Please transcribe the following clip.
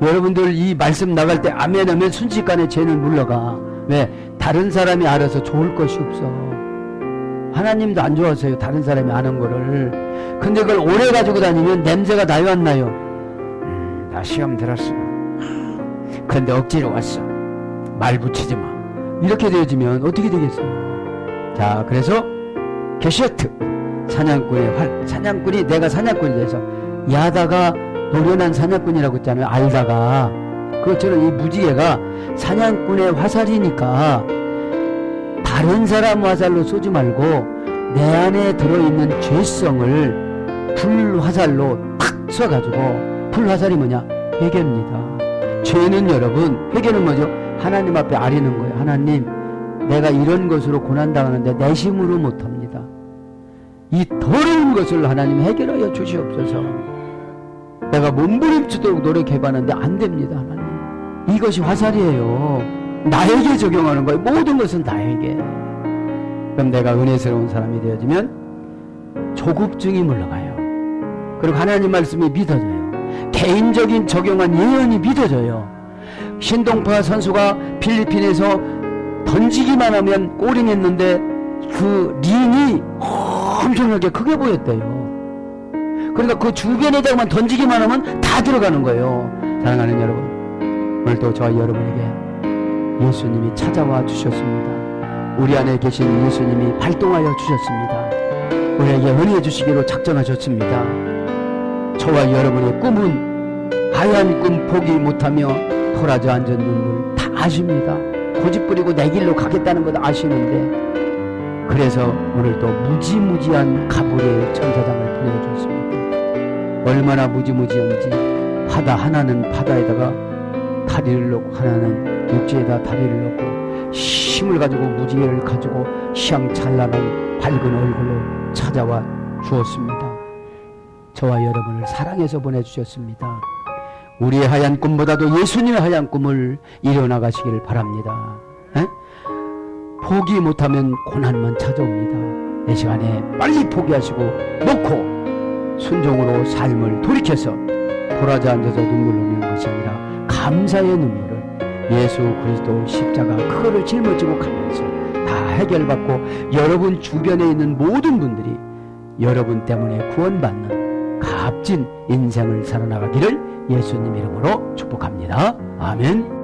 여러분들 이 말씀 나갈 때 아멘 하면 순식간에 죄는 물러가. 왜? 다른 사람이 알아서 좋을 것이 없어. 하나님도 안 좋아하세요. 다른 사람이 아는 거를. 근데 그걸 오래 가지고 다니면 냄새가 나요, 안 나요? 음, 나 시험 들었어. 근데 억지로 왔어. 말 붙이지 마. 이렇게 되어지면 어떻게 되겠어요? 자, 그래서 게시어트. 사냥꾼의 활. 사냥꾼이 내가 사냥꾼이 돼서 야다가 노련한 사냥꾼이라고 했잖아요. 알다가. 그것처럼 이 무지개가 사냥꾼의 화살이니까 다른 사람 화살로 쏘지 말고 내 안에 들어있는 죄성을 불 화살로 탁 쏴가지고 불 화살이 뭐냐? 회개입니다. 죄는 여러분 회개는 뭐죠? 하나님 앞에 아리는 거예요. 하나님 내가 이런 것으로 고난당하는데 내 힘으로 못합니다. 이 더러운 것을 하나님 해결하여 주시옵소서. 내가 몸부림치도록 노력해봤는데 안 됩니다, 하나님. 이것이 화살이에요. 나에게 적용하는 거예요. 모든 것은 나에게. 그럼 내가 은혜스러운 사람이 되어지면 조급증이 물러가요. 그리고 하나님 말씀이 믿어져요. 개인적인 적용한 예언이 믿어져요. 신동파 선수가 필리핀에서 던지기만 하면 골이 냈는데 그 링이 엄청나게 크게 보였대요. 그러니까 그 주변에다가만 던지기만 하면 다 들어가는 거예요. 사랑하는 여러분, 오늘도 저와 여러분에게 예수님이 찾아와 주셨습니다. 우리 안에 계신 예수님이 발동하여 주셨습니다. 우리에게 은혜 주시기로 작정하셨습니다. 저와 여러분의 꿈은 하얀 꿈 포기 못하며 토라져 앉은 눈물 다 아십니다. 고집 부리고 내 길로 가겠다는 것도 아시는데 그래서 오늘도 무지무지한 가브리엘 천사장을 보내주셨습니다. 얼마나 무지무지한지 바다 하나는 바다에다가 다리를 놓고 하나는 육지에다 다리를 놓고 힘을 가지고 무지개를 가지고 시향 찬란한 밝은 얼굴로 찾아와 주었습니다. 저와 여러분을 사랑해서 보내주셨습니다. 우리의 하얀 꿈보다도 예수님의 하얀 꿈을 이뤄나가시기를 바랍니다. 에? 포기 못하면 고난만 찾아옵니다. 이 시간에 빨리 포기하시고 놓고 순종으로 삶을 돌이켜서 돌아져 앉아서 눈물 흘리는 것이 아니라 감사의 눈물을 예수 그리스도 십자가 그거를 짊어지고 가면서 다 해결받고 여러분 주변에 있는 모든 분들이 여러분 때문에 구원받는 값진 인생을 살아나가기를 예수님 이름으로 축복합니다. 아멘.